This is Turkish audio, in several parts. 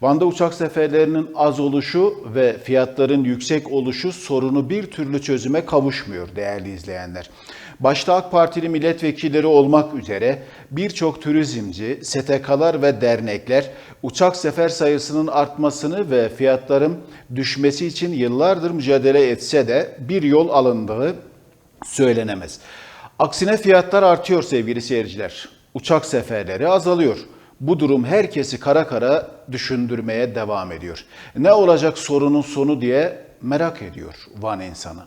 Van'da uçak seferlerinin az oluşu ve fiyatların yüksek oluşu sorunu bir türlü çözüme kavuşmuyor değerli izleyenler. Başta AK Partili milletvekilleri olmak üzere birçok turizmci, STK'lar ve dernekler uçak sefer sayısının artmasını ve fiyatların düşmesi için yıllardır mücadele etse de bir yol alındığı söylenemez. Aksine fiyatlar artıyor sevgili seyirciler. Uçak seferleri azalıyor. Bu durum herkesi kara kara düşündürmeye devam ediyor. Ne olacak sorunun sonu diye merak ediyor Van insanı.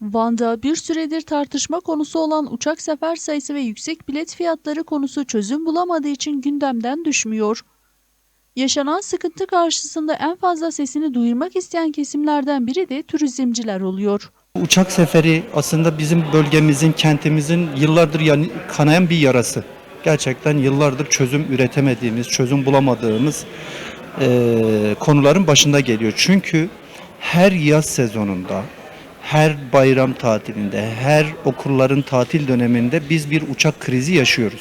Van'da bir süredir tartışma konusu olan uçak sefer sayısı ve yüksek bilet fiyatları konusu çözüm bulamadığı için gündemden düşmüyor. Yaşanan sıkıntı karşısında en fazla sesini duyurmak isteyen kesimlerden biri de turizmciler oluyor. Uçak seferi aslında bizim bölgemizin, kentimizin yıllardır yani kanayan bir yarası. Gerçekten yıllardır çözüm üretemediğimiz, çözüm bulamadığımız eee, konuların başında geliyor. Çünkü her yaz sezonunda, her bayram tatilinde, her okulların tatil döneminde biz bir uçak krizi yaşıyoruz.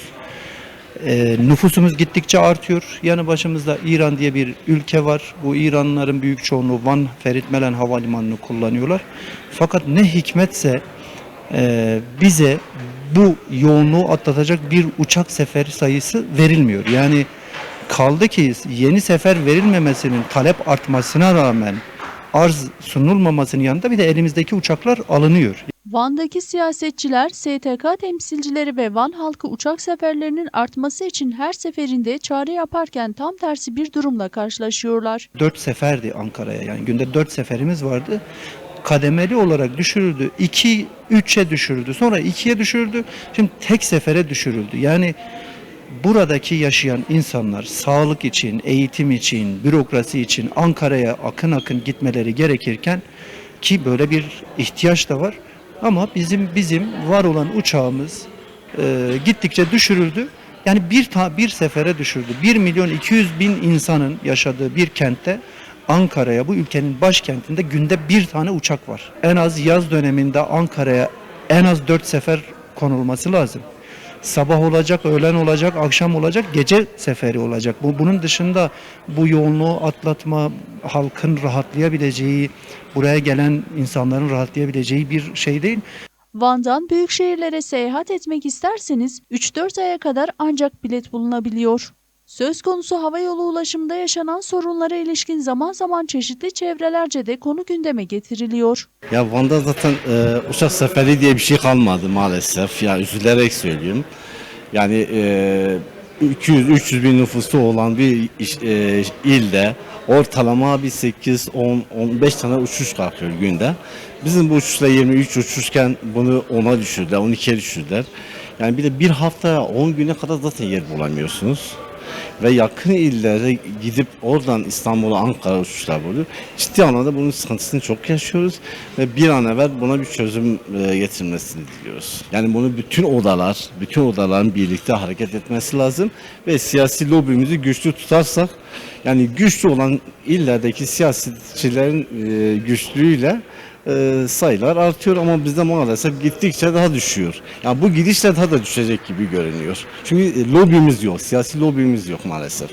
Ee, nüfusumuz gittikçe artıyor. Yanı başımızda İran diye bir ülke var. Bu İranlıların büyük çoğunluğu Van Ferit Melen Havalimanı'nı kullanıyorlar. Fakat ne hikmetse e, bize bu yoğunluğu atlatacak bir uçak seferi sayısı verilmiyor. Yani kaldı ki yeni sefer verilmemesinin talep artmasına rağmen arz sunulmamasının yanında bir de elimizdeki uçaklar alınıyor. Van'daki siyasetçiler, STK temsilcileri ve Van halkı uçak seferlerinin artması için her seferinde çağrı yaparken tam tersi bir durumla karşılaşıyorlar. Dört seferdi Ankara'ya yani günde dört seferimiz vardı. Kademeli olarak düşürüldü. 2 3'e düşürüldü. Sonra 2'ye düşürüldü. Şimdi tek sefere düşürüldü. Yani buradaki yaşayan insanlar sağlık için, eğitim için, bürokrasi için Ankara'ya akın akın gitmeleri gerekirken ki böyle bir ihtiyaç da var. Ama bizim bizim var olan uçağımız e, gittikçe düşürüldü. Yani bir ta, bir sefere düşürdü. 1 milyon 200 bin insanın yaşadığı bir kentte Ankara'ya bu ülkenin başkentinde günde bir tane uçak var. En az yaz döneminde Ankara'ya en az 4 sefer konulması lazım. Sabah olacak, öğlen olacak, akşam olacak, gece seferi olacak. Bu bunun dışında bu yoğunluğu atlatma, halkın rahatlayabileceği, buraya gelen insanların rahatlayabileceği bir şey değil. Van'dan büyük şehirlere seyahat etmek isterseniz 3-4 aya kadar ancak bilet bulunabiliyor. Söz konusu havayolu ulaşımında yaşanan sorunlara ilişkin zaman zaman çeşitli çevrelerce de konu gündeme getiriliyor. Ya Van'da zaten e, uçak seferi diye bir şey kalmadı maalesef. Ya üzülerek söylüyorum. Yani e, 200-300 bin nüfusu olan bir e, ilde ortalama bir 8, 10, 15 tane uçuş kalkıyor günde. Bizim bu uçuşla 23 uçuşken bunu 10'a düşürdüler, 12'ye düşürdüler. Yani bir de bir hafta 10 güne kadar zaten yer bulamıyorsunuz ve yakın illere gidip oradan İstanbul'a Ankara uçuşlar buluyor. Ciddi anlamda bunun sıkıntısını çok yaşıyoruz ve bir an evvel buna bir çözüm e, getirmesini diliyoruz. Yani bunu bütün odalar, bütün odaların birlikte hareket etmesi lazım ve siyasi lobimizi güçlü tutarsak yani güçlü olan illerdeki siyasetçilerin e, güçlüğüyle e, sayılar artıyor ama bizde maalesef gittikçe daha düşüyor. Yani bu gidişle daha da düşecek gibi görünüyor. Çünkü e, lobimiz yok, siyasi lobimiz yok maalesef.